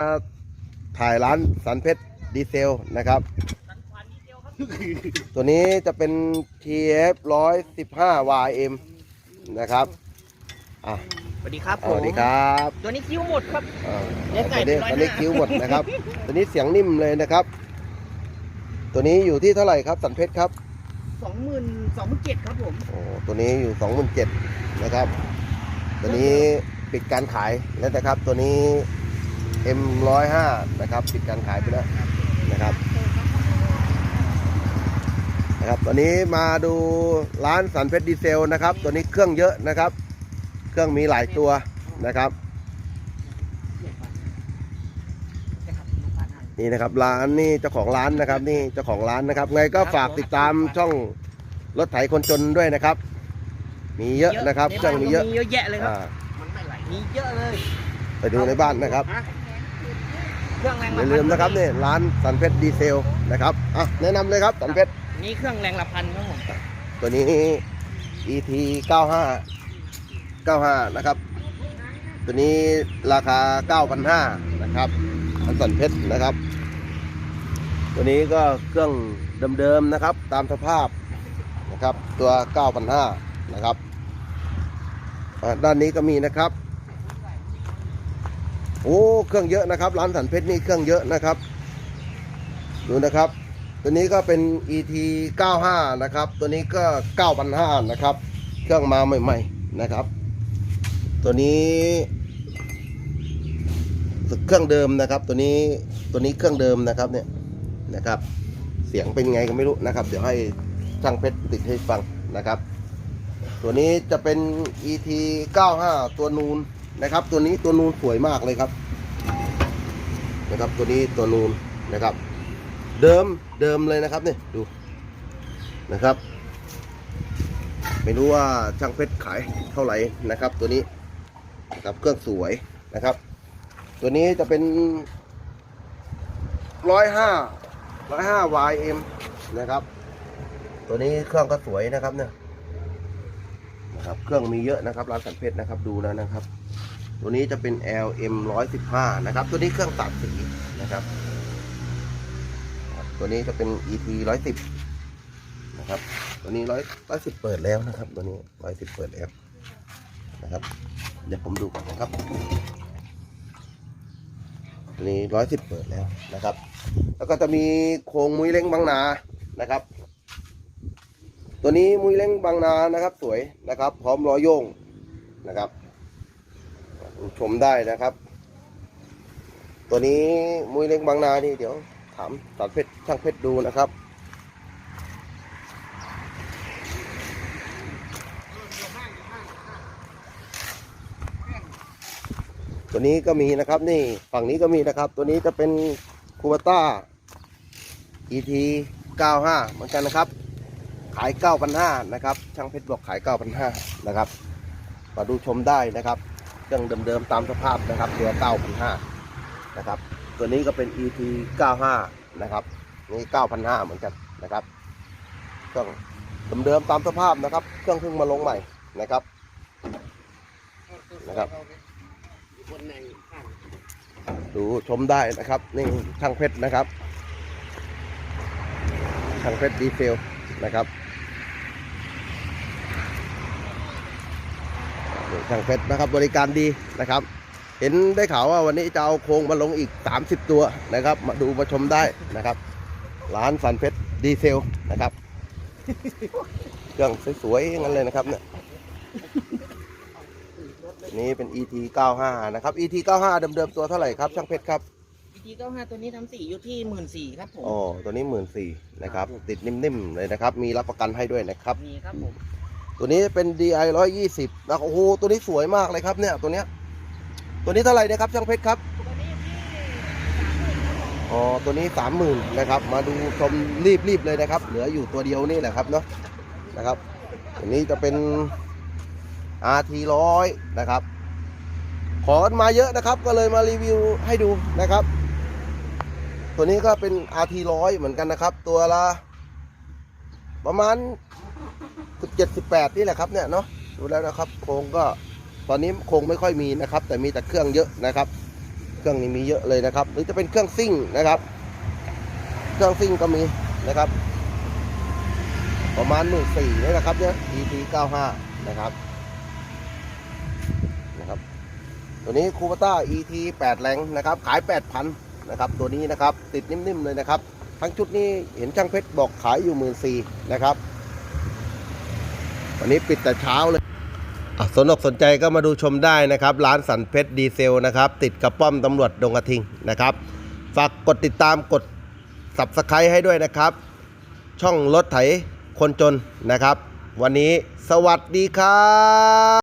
มาถ่ายร้านสันเพชรดีเซลนะครับ ตัวนี้จะเป็น TF 115 YM นะครับอะสวัสดีครับสวัสดีครับตัวนี้คิ้วหมดครับ อ่าเดี๋ยวใส่ตัวนี้เป็นร้อยตัวนี้ห้าคิ้วหมดนะครับ ตัวนี้เสียงนิ่มเลยนะครับ ตัวนี้อยู่ที่เท่าไหร่ครับสันเพชรครับ สองหมื่นสองหมื่นเจ็ดครับผม โอ้ตัวนี้อยู่สองหมื่นเจ็ดนะครับ ตัวนี้ปิดการขายแล้วนะครับ ตัวนี้ M ร้อยห้านะครับปิดการขายไปแล้วนะครับนะครับตอนนี้มาดูร้านสันเพชรดีเซลนะครับ ตัวนี้เครื่องเยอะนะครับ เครื่องมีหลายตัวนะครับนี่นะครับร้านนี่เจ้าของร้านนะครับนี่เจ้าของร้านนะครับ ไงก็ฝากติดตามช่องรถไถคนจนด้วยนะครับ มีเยอะนะครับเครื่องมีเยอะมีเยอะแยะเลยครับอ่ามีเยอะเลยไปดูในบ้านนะครับ เครื่องแรงอย่าละลืมนะครับนี่ร้านสันเพชรดีเซลนะครับอะแนะนำเลยครับสันเพชรนี่เครื่องแรงละพันครับผมตัวนี้ ET 95 95 นะครับ ตัวนี้ราคา 9,500นะครับอันสันเพชรนะครับ ตัวนี้ก็เครื่องเดิมๆนะครับ ตามสภาพนะครับตัว 9,500นะครับอะด้านนี้ก็มีนะครับ โอ้เครื่องเยอะนะครับ ร้านสันเพชรนี่เครื่องเยอะนะครับ ดูนะครับ ตัวนี้ก็เป็น ET 95 นะครับ ตัวนี้ก็ 9,500นะครับ เครื่องมาใหม่ ๆนะครับ ตัวนี้เครื่องเดิมนะครับ ตัวนี้ตัวนี้เครื่องเดิมนะครับเนี่ยนะครับ เสียงเป็นไงก็ไม่รู้นะครับ เดี๋ยวให้ช่างเพชรติดให้ฟังนะครับ ตัวนี้จะเป็น ET 95 ตัวนูน นะครับ ตัวนี้ตัวนูนสวยมากเลยครับนะครับ ตัวนี้ตัวนูนนะครับ เดิมเดิมเลยนะครับเนี่ยดูนะครับ ไม่รู้ว่าช่างเพชรขายเท่าไหร่นะครับ ตัวนี้นะครับเครื่องสวยนะครับ ตัวนี้จะเป็นร้อยห้าร้อยห้า YM นะครับ ตัวนี้เครื่องก็สวยนะครับเนี่ยนะครับ เครื่องมีเยอะนะครับร้านสันเพชรนะครับดูแล้วนะครับ ตัวนี้จะเป็น LM 115นะครับ ตัวนี้เครื่องตัดสีนะครับ ตัวนี้จะเป็น ET ร้อยสิบนะครับ ตัวนี้ร้อยร้อยสิบเปิดแล้วนะครับ ตัวนี้ร้อยสิบเปิดแล้วนะครับ เดี๋ยวผมดูก่อนนะครับ ตัวนี้ร้อยสิบเปิดแล้วนะครับ แล้วก็จะมีโครงมุ้ยเล้งบางนานะครับ ตัวนี้มุ้ยเล้งบางนานะครับ สวยนะครับ พร้อมล้อโยงนะครับ ชมได้นะครับ ตัวนี้มุ้ยเล้งบางนานี่เดี๋ยว ถามสอนเพชรช่างเพชรดูนะครับตัวนี้ก็มีนะครับนี่ฝั่งนี้ก็มีนะครับ ตัวนี้จะเป็นคูบต้า ET 95 เหมือนกันนะครับ ขาย 9,500 นะครับ ช่างเพชรบอกขาย 9,500 นะครับ มาดูชมได้นะครับ เครื่องเดิมๆตามสภาพนะครับตัว9,500นะครับตัวนี้ก็เป็น ET 95นะครับนี่9,500เหมือนกันนะครับเครื่องเดิมๆตามสภาพนะครับ เครื่องเพิ่งมาลงใหม่นะครับนะครับดูชมได้นะครับนี่ช่างเพชรนะครับช่างเพชรดีเซลนะครับ ช่างเพชรนะครับบริการดีนะครับ เห็นได้ข่าวว่าวันนี้จะเอาโครงมาลงอีก 30 ตัวนะครับ มาดูมาชมได้นะครับ ร้านสันเพชรดีเซลนะครับเครื่องสวยๆอย่างนั้นเลยนะครับเนี่ยนี่เป็น ET 95นะครับ ET 95เดิมๆตัวเท่าไหร่ครับ ช่างเพชรครับวิธีเก้าห้าตัวนี้ทำสีอยู่ที่หมื่นสี่ครับผมอ๋อตัวนี้หมื่นสี่นะครับ ติดนิ่มๆเลยนะครับ มีรับประกันให้ด้วยนะครับมีครับผม ตัวนี้เป็น DI 120นะโอ้โหตัวนี้สวยมากเลยครับเนี่ยตัวเนี้ยตัวนี้เท่าไหร่นะครับช่างเพชรครับตัวนี้ที่อ๋อตัวนี้สามหมื่นนะครับมาดูชมรีบรีบเลยนะครับ เหลืออยู่ตัวเดียวนี่แหละครับเนาะนะครับตัวนี้จะเป็น RT ร้อยนะครับ ขอกันมาเยอะนะครับ ก็เลยมารีวิวให้ดูนะครับ ตัวนี้ก็เป็น RT ร้อยเหมือนกันนะครับ ตัวละประมาณ 78นี่แหละครับเนี่ยเนาะดูแล้วนะครับโครงก็ตอนนี้โครงไม่ค่อยมีนะครับ แต่มีแต่เครื่องเยอะนะครับ เครื่องนี้มีเยอะเลยนะครับ หรือจะเป็นเครื่องซิ่งนะครับ เครื่องซิ่งก็มีนะครับ ประมาณหมื่นสี่นี่นะครับเนี่ย ET 95นะครับนะครับ ตัวนี้คูปต้า ET 8แรงนะครับ ขาย8,000นะครับตัวนี้นะครับติดนิ่มๆเลยนะครับ ทั้งชุดนี้เห็นช่างเพชรบอกขายอยู่หมื่นสี่นะครับ วันนี้ปิดแต่เช้าเลยสนอกสนใจก็มาดูชมได้นะครับ ร้านสันเพชรดีเซลนะครับ ติดกับป้อมตำรวจดงกระทิงนะครับ ฝากกดติดตามกด subscribe ให้ด้วยนะครับ ช่องรถไถคนจนนะครับ วันนี้สวัสดีครับ